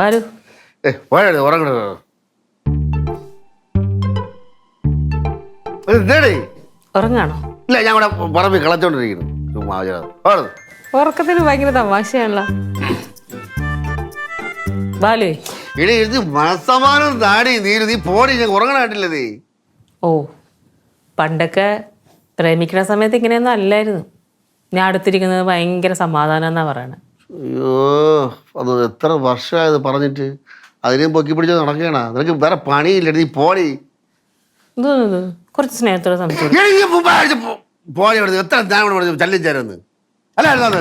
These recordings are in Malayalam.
ബാലു. ഏ ഉറങ്ങണ ഇതേടേ. ഉറങ്ങാണോ? ഇല്ല ഞാൻ ഇവിടെ പറമ്പിൽ കളച്ചോണ്ടിരിക്കുന്നു. ചുമ്മാ ഉറക്കത്തിന് ഭയങ്കര തമാശയാണല്ലോ ബാലുവേ ഇനി ഇത് മനസ്സമാനം താടി. നീര് നീ പോടി ഞാൻ ഉറങ്ങണ കണ്ടില്ല നീ? ഓ പണ്ടൊക്കെ പ്രേമിക്കുന്ന സമയത്ത് ഇങ്ങനെയൊന്നും അല്ലായിരുന്നു. ഞാൻ അടുത്തിരിക്കുന്നത് ഭയങ്കര സമാധാനം എന്നാ പറയണത് അയ്യോ അത് എത്ര വർഷമായത് പറഞ്ഞിട്ട്? അതിനെയും പൊക്കി പിടിച്ച് നടക്കണ നിനക്ക് വേറെ പണിയില്ല നീ പോടി. കുറച്ച് സ്നേഹത്തോടെ പോടി എത്ര ഞാൻ ചല്ലിച്ചേരെന്ന് അല്ലായിരുന്നു അത്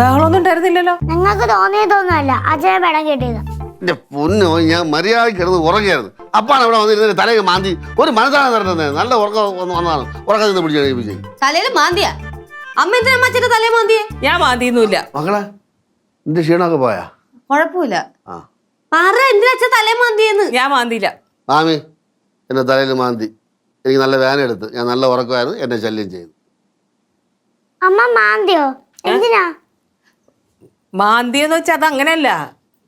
ബഹളമൊന്നും ഉണ്ടായിരുന്നില്ലല്ലോ നിങ്ങൾക്ക് തോന്നിയതൊന്നുമല്ല അജയ പടം കിട്ടിയത്. എന്റെ പൊന്നോ ഞാൻ മര്യാദ കിടന്ന് ഉറങ്ങിയായിരുന്നു. അപ്പാണ് അവിടെ വന്നിരുന്നത്. തലയിൽ മാന്തി. ഒരു മനസ്സാണ് തരുന്നത് നല്ല ഉറക്കം വന്ന് വന്നതാണ്. ഉറക്കത്തിൽ നിന്ന് പിടിച്ച് കഴിപ്പിച്ചേ തലയിൽ മാന്തിയാ? അമ്മ എന്തിനാ അമ്മച്ചന്റെ തലേ മാന്തിയേ? ഞാൻ മാന്തിയൊന്നുമില്ല. മകളെ നിന്റെ ക്ഷീണമൊക്കെ പോയാ? കുഴപ്പമില്ല. ആ. പറ എന്തിനാ അച്ഛൻ തലേ മാന്തിയെന്ന്? ഞാൻ മാന്തിയില്ല. മാമി എന്റെ തലയിൽ മാന്തി. എനിക്ക് നല്ല വേന എടുത്ത്. ഞാൻ നല്ല ഉറക്കമായിരുന്നു. എന്നെ ശല്യം ചെയ്തു. അമ്മ മാന്തിയോ? എന്തിനാ? മാന്തിയെന്ന് വെച്ചാൽ അത് അങ്ങനെയല്ല.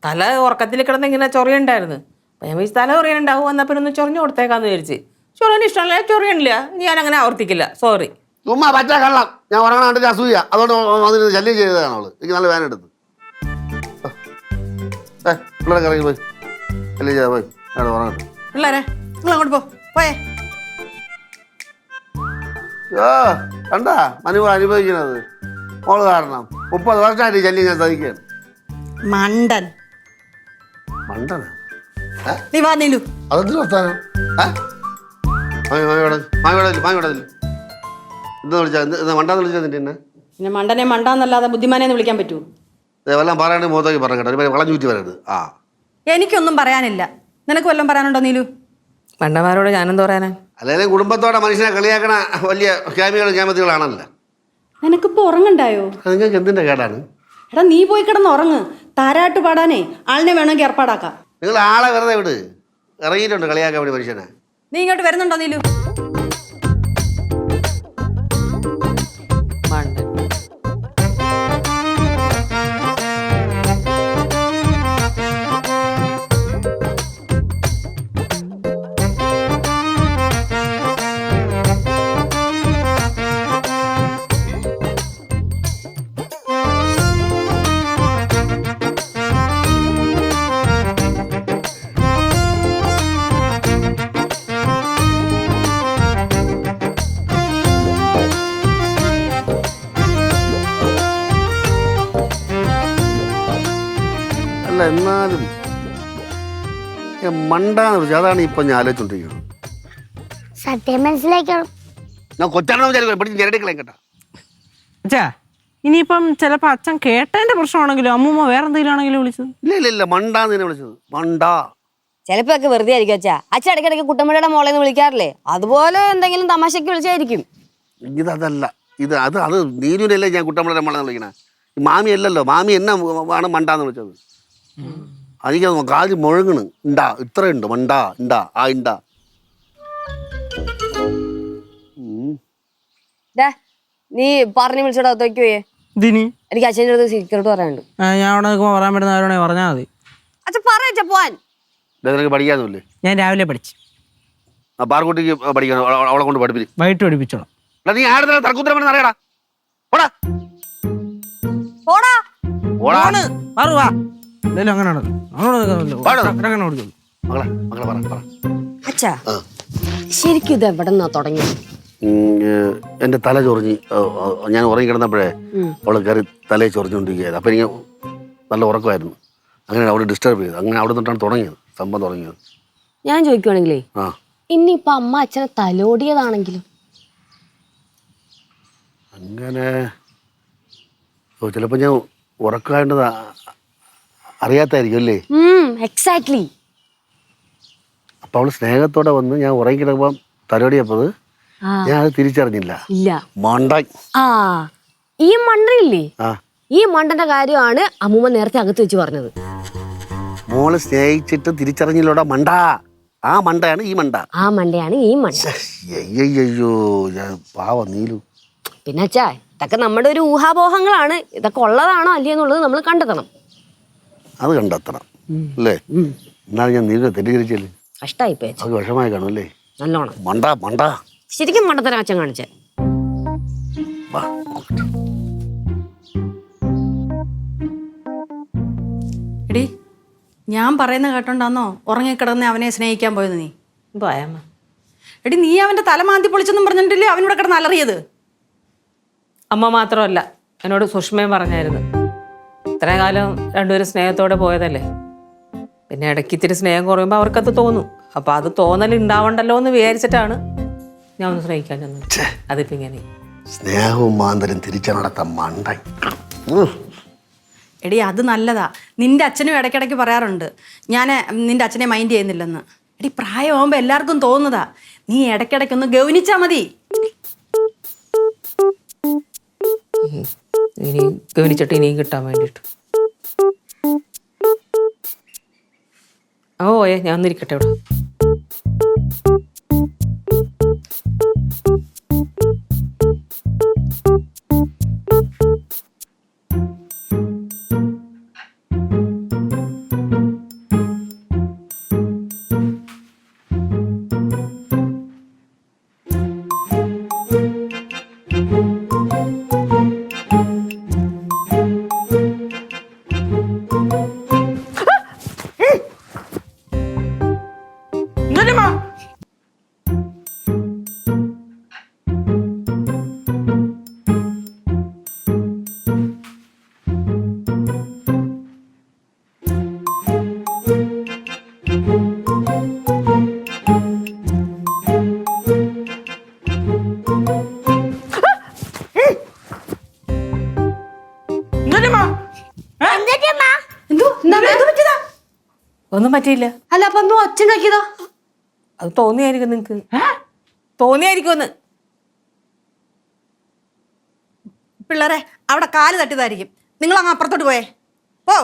തല ഉറക്കത്തിൽ കിടന്ന് ഇങ്ങനെ ചൊറിയുണ്ടായിരുന്നു. അപ്പം ഞാൻ വിചാരിച്ചു തല ചൊറിയുണ്ടാവും എന്നാൽ പിന്നെ ഒന്ന് ചൊറിഞ്ഞു കൊടുത്തേക്കാന്ന് വിചാരിച്ച്. ചൊറിയാൻ ഇഷ്ടമല്ല ചൊറിയണില്ല. ഞാൻ അങ്ങനെ ആവർത്തിക്കില്ല. സോറി ചുമ്മാ പറ്റാ കള്ളം. ഞാൻ ഉറങ്ങാണ്ട് അസൂയ. അതുകൊണ്ട് വന്നിരുന്ന് ശല്യം ചെയ്തതാണ് അവൾ. എനിക്ക് നല്ല വേന എടുത്ത്. പിള്ളേരെ ഇറങ്ങി പോയി. ശല്യം ചെയ്താ പോയി. അവിടെ ഉറങ്ങട്ടെ. പിള്ളേരെ നിങ്ങൾ അങ്ങോട്ട് പോ. പോയേ. ഓ കണ്ടാ? മനുവ അനുഭവിക്കണത്. മോൾ കാരണം. മുപ്പത് വർഷമായിട്ട് ചെല്ലി ഞാൻ സഹിക്കുകയാണ്. മണ്ടൻ. മണ്ടന? നീ വാ നീലു. അതെന്തൊരു വർത്താനം? എന്താ വിളിച്ചാ എന്താ മണ്ടാന്ന് വിളിച്ചാ നിന്റെ എന്നെ പിന്നെ മണ്ടനെ മണ്ടാന്നല്ലാതെ ബുദ്ധിമാനെ എന്ന് വിളിക്കാൻ പറ്റുമോ വല്ലതും പറയാണ്ട് മുഖത്തേക്ക് പറഞ്ഞു കേട്ടോ. ഒരു വരരുത് ആ. എനിക്കൊന്നും പറയാനില്ല. നിനക്ക് വല്ലതും പറയാനുണ്ടോ നീലു? മണ്ടന്മാരോട് ഞാനെന്ത് പറയാനാ? അല്ലെങ്കിൽ കുടുംബത്തോടെ മനുഷ്യനെ കളിയാക്കണ വലിയ ക്യാമികളും ക്യാമത്തികളാണല്ലോ നിനക്കിപ്പോ ഉറങ്ങണ്ടായോ? നിങ്ങൾക്ക് എന്തിന്റെ കേടാണ്? എടാ നീ പോയി കിടന്ന് ഉറങ്ങ്. താരാട്ട് പാടാനേ ആളിനെ വേണമെങ്കിൽ ഏർപ്പാടാക്കാം. നിങ്ങൾ ആളെ വെറുതെ വിട്. ഇറങ്ങിയിട്ടുണ്ട് കളിയാക്കാൻ വേണ്ടി മനുഷ്യനെ. നീ ഇങ്ങോട്ട് വരുന്നുണ്ടോ നീലു? അല്ല എന്നാലും ഞാൻ മണ്ടാന്ന് വിളിച്ചു അതാണ് ഇപ്പൊ ഞാൻ ആലോചിച്ചോണ്ടിരിക്കുന്നത്. സത്യം മനസ്സിലാക്കണം ഞാൻ കൊച്ചാണെന്ന് വിചാരിക്കും പിടിച്ച് ഞെരടിക്കളയും കേട്ടോ. അച്ഛാ ഇനിയിപ്പം ചിലപ്പോൾ അച്ഛൻ കേട്ടതിന്റെ പ്രശ്നമാണെങ്കിലും? അമ്മൂമ്മ വേറെ എന്തെങ്കിലും ആണെങ്കിലും വിളിച്ചത്. ഇല്ല ഇല്ല ഇല്ല. മണ്ടാന്ന് തന്നെ വിളിച്ചത്. മണ്ട. ചിലപ്പോ ഒക്കെ വെറുതെ ആയിരിക്കും അച്ഛാ. അച്ഛൻ ഇടയ്ക്കിടയ്ക്ക് കുട്ടമ്പഴയുടെ മോളെ എന്ന് വിളിക്കാറില്ലേ? അതുപോലെ എന്തെങ്കിലും തമാശക്ക് വിളിച്ചായിരിക്കും. ഇത് അതല്ല. ഇത് അത് അത് നീരുവിനല്ലേ ഞാൻ കുട്ടമ്പള മോളെ വിളിക്കണേ? മാമി അല്ലല്ലോ. മാമി എന്നെ ആണ് മണ്ടാന്ന് വിളിച്ചത്? എനിക്ക് കാൽ മുഴങ്ങണ്. ഉണ്ടാ ഇത്രയുണ്ട്. മണ്ടാ ഉണ്ടാ ആ ഉണ്ടാ നീ പറഞ്ഞു വിളിച്ചോടാ അകത്തേക്ക് പോയേ ഇതിനി? എനിക്ക് അച്ഛന്റെ അടുത്ത് സീക്രട്ട് പറയാനുണ്ട്. ആ, ഞാൻ അവിടെ നിൽക്കുമ്പോൾ പറയാൻ പറ്റുന്ന ആരോടെ പറഞ്ഞാൽ മതി. അച്ഛൻ പറ അച്ഛാ പോവാൻ. നിനക്ക് പഠിക്കാന്നില്ലേ ഞാൻ രാവിലെ പഠിച്ചു. ആ പാർക്കുട്ടിക്ക് പഠിക്കണം അവളെ- കൊണ്ട് പഠിപ്പിച്ചു വൈകിട്ട് പഠിപ്പിച്ചോളാം. നീ ആരുടെ തർക്കുത്തരം അറിയടാ. ഓടാ പോടാ. ഓടാ ആണ് വാ. എന്തായാലും അങ്ങനെയാണ്. മകളെ മകളെ പറ പറ. അച്ഛാ ആ. ശരിക്കും ഇത് എവിടെ നിന്നാ തുടങ്ങി എന്റെ തല ചൊറിഞ്ഞ് ഞാൻ ഉറങ്ങി കിടന്നപ്പോഴേ അവൾ കയറി തലയെ ചൊറിഞ്ഞുകൊണ്ടിരിക്കുകയായിരുന്നു. അപ്പം എനിക്ക് നല്ല ഉറക്കമായിരുന്നു. അങ്ങനെ അവിടെ ഡിസ്റ്റർബ് ചെയ്തു അങ്ങനെ അവിടെ നിന്നിട്ടാണ് തുടങ്ങിയത്. സംഭവം തുടങ്ങിയത്. ഞാൻ ചോദിക്കുവാണെങ്കിലേ ആ. ഇനിയിപ്പൊ അമ്മ അച്ഛനെ തലോടിയതാണെങ്കിലും. അങ്ങനെ ഓ ചിലപ്പോൾ ഞാൻ ഉറക്കമായിട്ട് അറിയാത്തായിരിക്കും അല്ലേ? എക്സാക്ട്ലി അപ്പൊ അവൾ സ്നേഹത്തോടെ വന്ന് ഞാൻ ഉറങ്ങി തലോടിയപ്പത് ഞാൻ അത് തിരിച്ചറിഞ്ഞില്ല. ഇല്ല. മണ്ട ആ ഈ മണ്ടനില്ലേ? ആ. ഈ മണ്ടന്റെ കാര്യമാണ് അമ്മൂമ്മ നേരത്തെ അകത്ത് വെച്ച് പറഞ്ഞത്. മോൾ സ്നേഹിച്ചിട്ട് തിരിച്ചറിഞ്ഞില്ലോടാ മണ്ട? ആ മണ്ടയാണ് ഈ മണ്ട. ആ മണ്ടയാണ് ഈ മണ്ട. അയ്യോ ഞാൻ പാവം നീലു. പിന്നെ അച്ഛാ ഇതൊക്കെ നമ്മുടെ ഒരു ഊഹാപോഹങ്ങളാണ്. ഇതൊക്കെ ഉള്ളതാണോ അല്ലയോ എന്നുള്ളത് നമ്മൾ കണ്ടെത്തണം. അത് കണ്ടെത്തണം. അല്ലേ? എന്നാലും ഞാൻ നീലിനെ തെറ്റിദ്ധരിച്ചല്ലേ? കഷ്ടായി പോയി അത് വിഷമായി കാണും അല്ലേ നല്ലോണം. മണ്ട മണ്ട. ശരിക്കും മണ്ടത്തരം അച്ഛൻ കാണിച്ചേ. വാ. എടി ഞാൻ പറയുന്ന കേട്ടോണ്ടാന്നോ ഉറങ്ങിക്കിടന്ന് അവനെ സ്നേഹിക്കാൻ പോയത് നീ? പോയമ്മ എടി നീ അവന്റെ തല മാന്തി പൊളിച്ചെന്നും പറഞ്ഞിട്ടില്ലേ അവനോട് കിടന്ന് അലറിയത്? അമ്മ മാത്രമല്ല എന്നോട് സുഷ്മയും പറഞ്ഞായിരുന്നു. ഇത്രയും കാലം രണ്ടുപേരും സ്നേഹത്തോടെ പോയതല്ലേ? പിന്നെ ഇടയ്ക്ക് ഇത്തിരി സ്നേഹം കുറയുമ്പോൾ അവർക്കത് തോന്നും. അപ്പോൾ അത് തോന്നൽ ഉണ്ടാവണ്ടല്ലോ എന്ന് വിചാരിച്ചിട്ടാണ് ഞാൻ ഒന്ന് സ്നേഹിക്കാൻ ചെന്നത്. അതിപ്പോൾ ഇങ്ങനെ. സ്നേഹവും മാന്തരും തിരിച്ചു നടത്താൻ. എടി അത് നല്ലതാ. നിന്റെ അച്ഛനും ഇടയ്ക്കിടയ്ക്ക് പറയാറുണ്ട്. ഞാൻ നിന്റെ അച്ഛനെ മൈൻഡ് ചെയ്യുന്നില്ലെന്ന്. എടി പ്രായമാകുമ്പോൾ എല്ലാവർക്കും തോന്നുന്നതാ. നീ ഇടയ്ക്കിടയ്ക്ക് ഒന്ന് ഗൗനിച്ചാ മതി. ഇനി ഗവനിച്ചിട്ട് ഇനിയും കിട്ടാൻ വേണ്ടിയിട്ട്. ഓ ഏ ഞാൻ ഒന്നിരിക്കട്ടെ ഇവിടെ. ഒന്നും പറ്റിയില്ല. അല്ല അപ്പൊ ഒന്നും അച്ഛൻ കഴിക്കതാ അത് തോന്നിയായിരിക്കും നിങ്ങക്ക്. തോന്നിയായിരിക്കും ഒന്ന് പിള്ളേരെ അവിടെ കാൽ തട്ടിയതായിരിക്കും. നിങ്ങൾ അങ്ങ് അപ്പുറത്തോട്ട് പോയേ. പോ.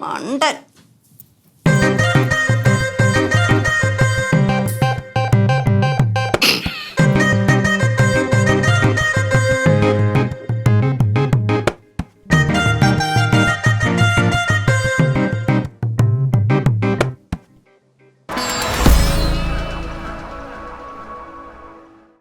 മണ്ടൻ.